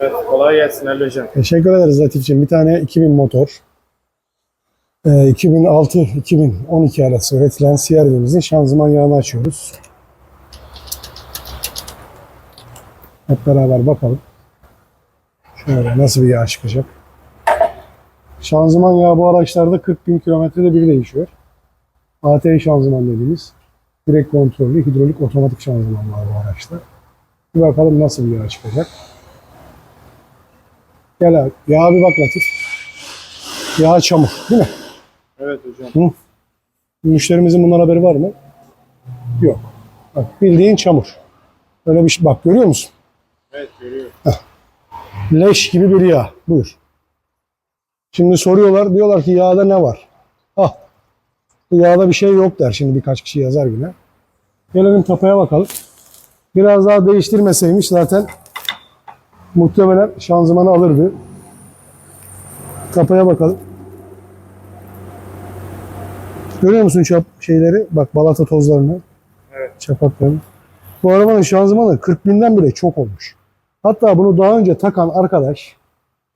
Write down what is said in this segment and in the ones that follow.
Evet, kolay gelsin Ali Hocam. Teşekkür ederiz Latif'ciğim. Bir tane 2000 motor. Ee, 2006-2012 arası üretilen CRV'mizin şanzıman yağını açıyoruz. Hep beraber bakalım. Şöyle nasıl bir yağ çıkacak. Şanzıman yağı bu araçlarda 40 bin kilometrede bir değişiyor. AT şanzıman dediğimiz direkt kontrollü hidrolik otomatik şanzıman var bu araçta. Bir bakalım nasıl bir yağ çıkacak. Gel abi. Yağa bir bak Latif. Yağ çamur değil mi? Evet hocam. Müşterimizin bundan haberi var mı? Yok. Bak bildiğin çamur. Öyle bir şey. Bak görüyor musun? Evet görüyorum. Leş gibi bir yağ. Buyur. Şimdi soruyorlar. Diyorlar ki yağda ne var? Ah. Bu yağda bir şey yok der. Şimdi birkaç kişi yazar yine. Gelelim tapaya bakalım. Biraz daha değiştirmeseymiş zaten muhtemelen şanzımanı alırdı. Tapaya bakalım. Görüyor musun çap şeyleri? Bak balata tozlarını. Evet. Çapaklarını. Bu arabanın şanzımanı 40 binden bile çok olmuş. Hatta bunu daha önce takan arkadaş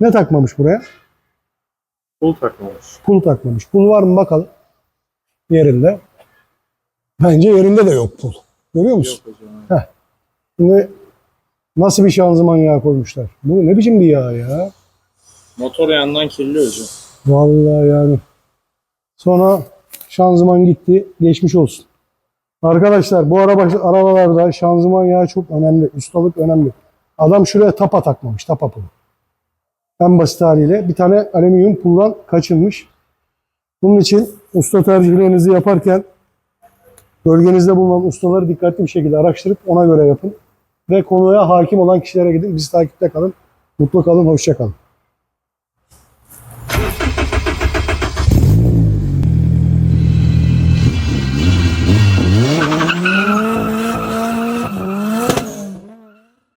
ne takmamış buraya? Pul takmamış. Pul takmamış. Pul var mı bakalım. Yerinde. Bence yerinde de yok pul. Görüyor musun? Yok hocam. Şimdi nasıl bir şanzıman yağı koymuşlar? Bu ne biçim bir yağ ya? Motor yandan kirli hocam. Vallahi yani. Sonra şanzıman gitti. Geçmiş olsun. Arkadaşlar bu araba, arabalarda şanzıman yağı çok önemli. Ustalık önemli. Adam şuraya tapa takmamış. Tapa pulu. En basit haliyle bir tane alüminyum puldan kaçınmış. Bunun için usta tercihlerinizi yaparken bölgenizde bulunan ustaları dikkatli bir şekilde araştırıp ona göre yapın. Ve konuya hakim olan kişilere gidin. Bizi takipte kalın. Mutlu kalın. Hoşça kalın.